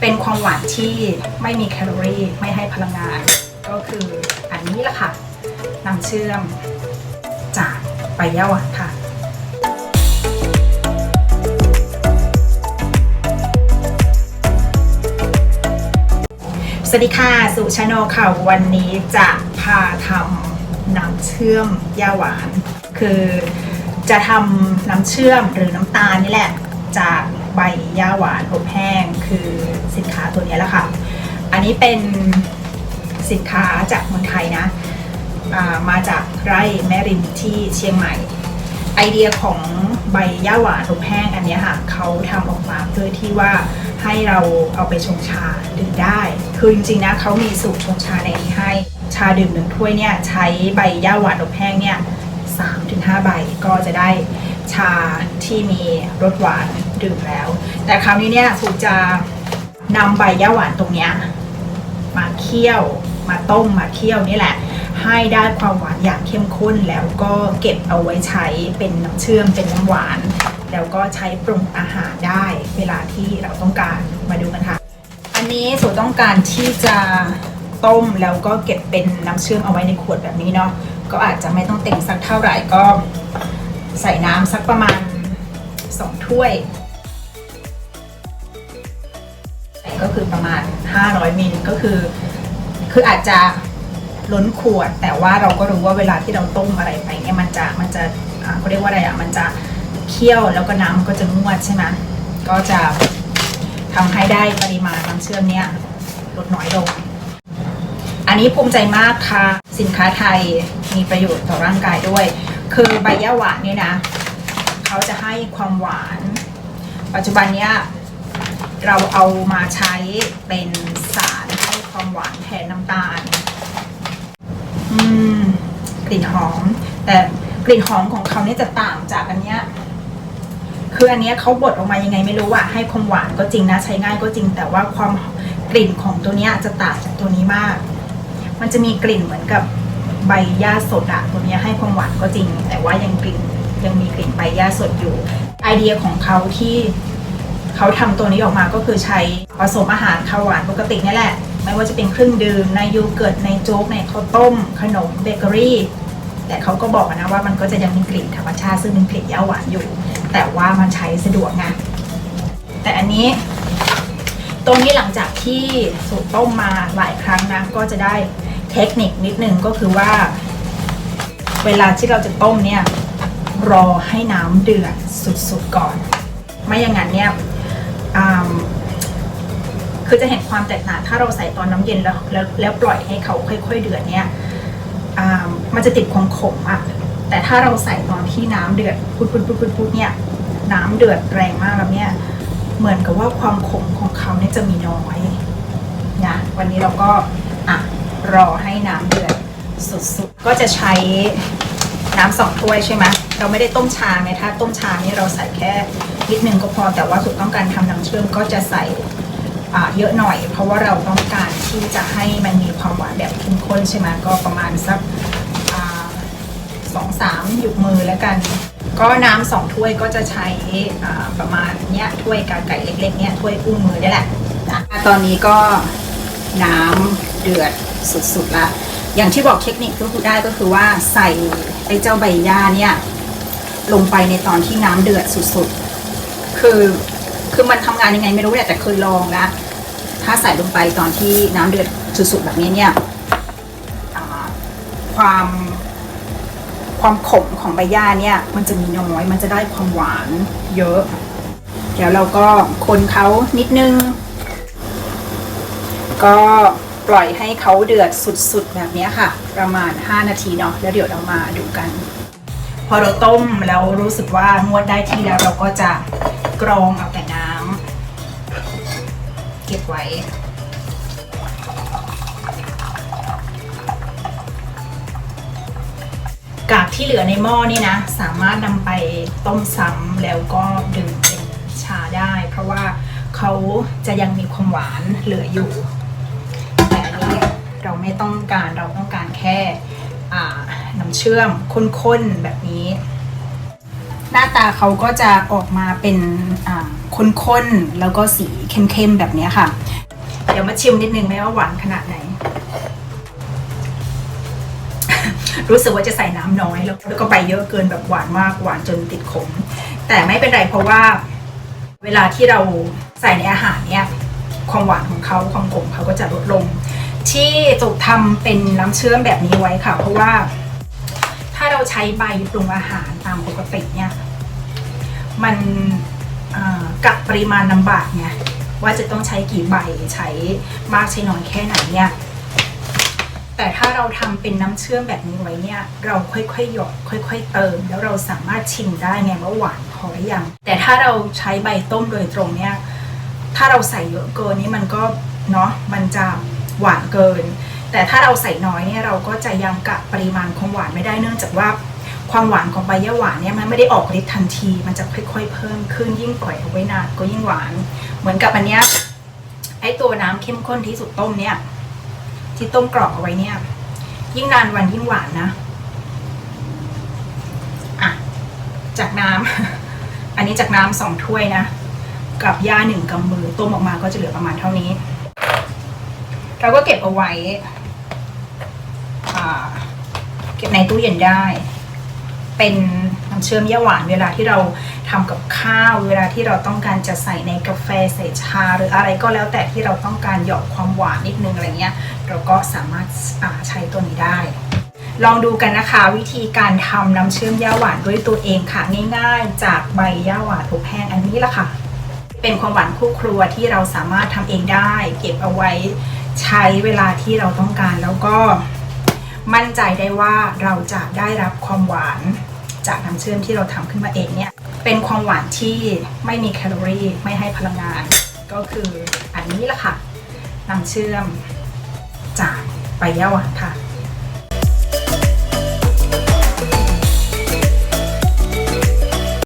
เป็นความหวานที่ไม่มีแคลอรี่ไม่ให้พลังงาน ก็คืออันนี้แหละค่ะน้ำเชื่อมจากใบย่าหวานค่ะสวัสดีค่ะ สุชาโนค่ะ วันนี้จะพาทำน้ำเชื่อมย่าหวาน คือจะทำน้ำเชื่อมหรือน้ำตาลนี่แหละ จากใบย่าหวานอบแห้ง คือสินค้าตัวนี้แหละค่ะ อันนี้เป็นสินค้าจากเมืองไทยนะามาจากไร่แม่ริมที่เชียงใหม่ ไอเดียของใบย่าหวานอบแห้งอันนี้ค่ะเขาทำออกมาเพื่อที่ว่าให้เราเอาไปชงชาดื่มได้ คือจริงๆนะเขามีสูตรชงชาในนี้ให้ชาดื่มหนึ่งถ้วยเนี่ยใช้ใบย่าหวานอบแห้งเนี่ยสามถึงห้าใบก็จะได้ชาที่มีรสหวาน ดื่มแล้ว แต่คราวนี้เนี่ยสูจะนำใบย่าหวานตรงเนี้ยมาเคี่ยวมาต้มมาเคี่ยวนี่แหละ ให้ได้ความหวานอย่างเข้มข้นแล้วก็เก็บเอาไว้ใช้เป็นน้ำเชื่อมเป็นน้ำหวาน แล้วก็ใช้ปรุงอาหารได้เวลาที่เราต้องการมาดูกันค่ะ อันนี้สูตรต้องการที่จะต้มแล้วก็เก็บเป็นน้ำเชื่อมเอาไว้ในขวดแบบนี้เนาะก็อาจจะไม่ต้องเต็งสักเท่าไหร่ก็ใส่น้ำสักประมาณสองถ้วย ก็คือประมาณ 500มิลก็คือ คืออาจจะล้นขวด แต่ว่าเราก็รู้ว่าเวลาที่เราต้มอะไรไปเนี่ยมันจะมันจะเขาเรียกว่าอะไรอะมันจะเคี่ยวแล้วก็น้ำก็จะงวดใช่ไหมก็จะทำให้ได้ปริมาณน้ำเชื่อมเนี่ยลดน้อยลง อันนี้ภูมิใจมากค่ะ สินค้าไทยมีประโยชน์ต่อร่างกายด้วย คือใบย่าหวานเนี่ยนะ เขาจะให้ความหวาน ปัจจุบันเนี้ย เราเอามาใช้เป็นสารให้ความหวานแทนน้ำตาล อืม กลิ่นหอม แต่กลิ่นหอมของเขาเนี่ยจะต่างจากอันเนี้ย คืออันเนี้ยเขาบดออกมายังไงไม่รู้อะให้ความหวานก็จริงนะ ใช้ง่ายก็จริง แต่ว่าความกลิ่นของตัวเนี้ยจะต่างจากตัวนี้มาก มันจะมีกลิ่นเหมือนกับใบหญ้าสดอะตัวเนี้ยให้ความหวานก็จริง แต่ว่ายังกลิ่นยังมีกลิ่นใบหญ้าสดอยู่ ไอเดียของเขาที่ เขาทำตัวนี้ออกมาก็คือใช้ผสมอาหารข้าวหวานปกตินี่แหละ ไม่ว่าจะเป็นเครื่องดื่มในโยูเกิร์ตในโจ๊กในข้าวต้ม ขนมเบเกอรี่แต่เขาก็บอกนะว่ามันก็จะยังมีกลิ่นธรรมชาติซึ่งเป็นกลิ่นย่าหวานอยู่ แต่ว่ามันใช้สะดวกไงแต่อันนี้ตัวนี้หลังจากที่สูตรต้มมาหลายครั้งนะก็จะได้เทคนิคนิดนึงก็คือว่า เวลาที่เราจะต้มเนี่ยรอให้น้ำเดือดสุดๆก่อน ไม่อย่างนั้นเนี่ย คือจะเห็นความแตกต่างถ้าเราใส่ตอนน้ำเย็นแล้วแล้วแล้วปล่อยให้เขาค่อย ๆ เดือดเนี่ยมันจะติดความขมอะแต่ถ้าเราใส่ตอนที่น้ำเดือดพุดพุดพุดพุดพุดเนี่ยน้ำเดือดแรงมากแล้วเนี่ยเหมือนกับว่าความขมของเขาเนี่ยจะมีน้อยนะวันนี้เราก็อะรอให้น้ำเดือดสุดๆ ก็จะใช้น้ำสองถ้วยใช่ไหมเราไม่ได้ต้มชาไงถ้าต้มชานี่เราใส่แค่ นิดนึงก็พอแต่ว่าสุดต้องการทำน้ำเชื่อมก็จะใส่เยอะหน่อย เพราะว่าเราต้องการที่จะให้มันมีความหวานแบบเข้มข้นใช่ไหมก็ประมาณสักสองสามหยุกมือแล้วกัน ก็น้ำสองถ้วยก็จะใช้ประมาณเนี้ยถ้วยกาไก่เล็กๆเนี้ยถ้วยอุ้งมือนี่แหละนะตอนนี้ก็น้ำเดือดสุดๆละอย่างที่บอกเทคนิคก็คือได้ก็คือว่าใส่ไอ้เจ้าใบหญ้าเนี่ยลงไปในตอนที่น้ำเดือดสุดๆ คือ คือมันทำงานยังไงไม่รู้แหละแต่เคยลองนะถ้าใส่ลงไปตอนที่น้ำเดือดสุดๆแบบนี้เนี่ยความความขมของใบหญ้าเนี่ย มันจะมีน้อย มันจะได้ความหวานเยอะ เดี๋ยวเราก็คนเขานิดนึง ก็ปล่อยให้เขาเดือดสุดๆ แบบนี้ค่ะ ประมาณ 5 นาทีเนาะแล้วเดี๋ยวเรามาดูกัน พอเราต้มแล้วรู้สึกว่านวดได้ที่แล้วเราก็จะ กรองเอาแต่น้ำเก็บไว้ กากที่เหลือในหม้อนี่นะ สามารถนำไปต้มซ้ำแล้วก็ดื่มเป็นชาได้ เพราะว่าเขาจะยังมีความหวานเหลืออยู่ แต่อันนี้เราไม่ต้องการเราต้องการแค่น้ำเชื่อมข้นๆแบบนี้ หน้าตาเขาก็จะออกมาเป็นข้นๆ แล้วก็สีเข้มๆ แบบนี้ค่ะ เดี๋ยวมาชิมนิดนึงไหมว่าหวานขนาดไหน รู้สึกว่าจะใส่น้ำน้อยแล้วแล้วก็ใบเยอะเกินแบบหวานมากหวานจนติดขม แต่ไม่เป็นไรเพราะว่า เวลาที่เราใส่ในอาหารเนี่ย ความหวานของเขาความขมเขาก็จะลดลง ที่จุกทำเป็นน้ำเชื่อมแบบนี้ไว้ค่ะ เพราะว่า เราใช้ใบปรุงอาหารตามปกติเนี่ยมันกับปริมาณลำบากไงว่าจะต้องใช้กี่ใบใช้มากใช้น้อยแค่ไหนเนี่ยแต่ถ้าเราทำเป็นน้ำเชื่อมแบบนี้ไว้เนี่ยเราค่อยๆหยดค่อยๆเติม แล้วเราสามารถชิมได้ไงว่าหวานพอหรือยังแต่ถ้าเราใช้ใบต้มโดยตรงเนี่ยถ้าเราใส่เยอะเกินนี่มันก็เนาะมันจะหวานเกิน แต่ถ้าเราใส่น้อยเนี่ยเราก็จะยังกะปริมาณความหวานไม่ได้เนื่องจากว่าความหวานของใบย่าหวานเนี่ยมันไม่ได้ออกฤทธิ์ทันที มันจะค่อย ๆ เพิ่มขึ้นยิ่งปล่อยเอาไว้นานก็ยิ่งหวาน เหมือนกับอันเนี้ยไอตัวน้ำเข้มข้นที่สุดต้มเนี่ย ที่ต้มกรอบเอาไว้เนี่ย ยิ่งนานวันยิ่งหวานนะอะจากน้ำอันนี้จากน้ำสองถ้วยนะกับย่าหนึ่งกำมือต้มออกมาก็จะเหลือประมาณเท่านี้เราก็เก็บเอาไว้ เก็บในตู้เย็นได้ เป็นน้ำเชื่อมย่าหวานเวลาที่เราทำกับข้าว เวลาที่เราต้องการจะใส่ในกาแฟใส่ชา หรืออะไรก็แล้วแต่ที่เราต้องการหยอกความหวานนิดนึงอะไรเงี้ย เราก็สามารถใช้ตัวนี้ได้ลองดูกันนะคะวิธีการทำน้ำเชื่อมย่าหวานด้วยตัวเองค่ะ ง่ายๆ จากใบย่าหวานอบแห้งอันนี้ละค่ะ เป็นความหวานคู่ครัวที่เราสามารถทำเองได้ เก็บเอาไว้ใช้เวลาที่เราต้องการแล้วก็ มั่นใจได้ว่าเราจะได้รับความหวานจากน้ำเชื่อมที่เราทำขึ้นมาเองเนี่ยเป็นความหวานที่ไม่มีแคลอรี่ไม่ให้พลังงาน ก็คืออันนี้ละค่ะน้ำเชื่อมจากใบย่าหวานค่ะ